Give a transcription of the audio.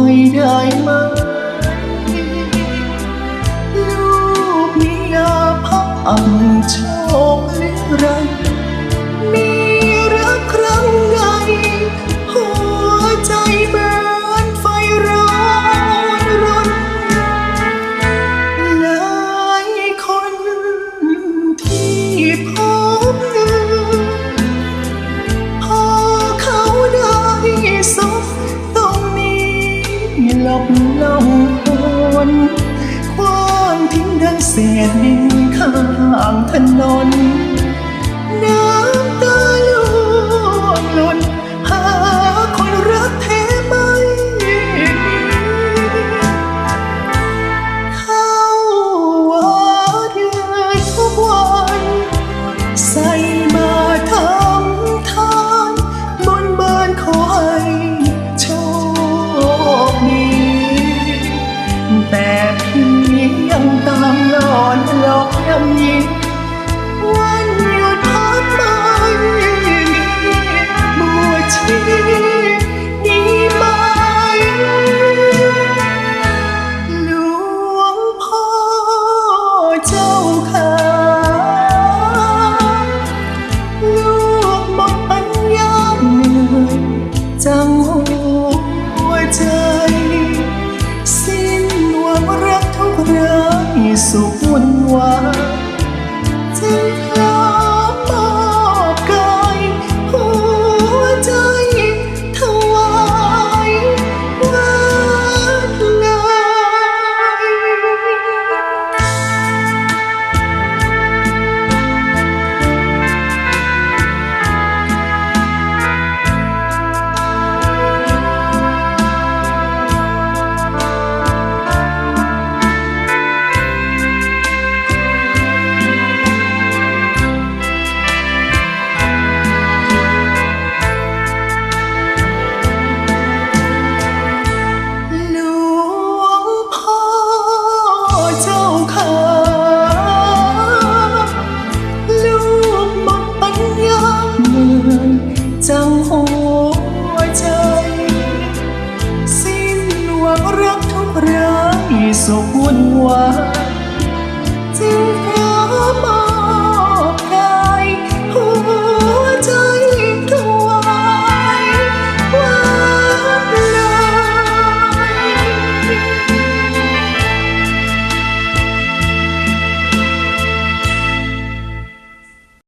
อยได้ไหมลูกมีอาภัพอังโชคลิรัน เศษดินข้างถนน 手。我。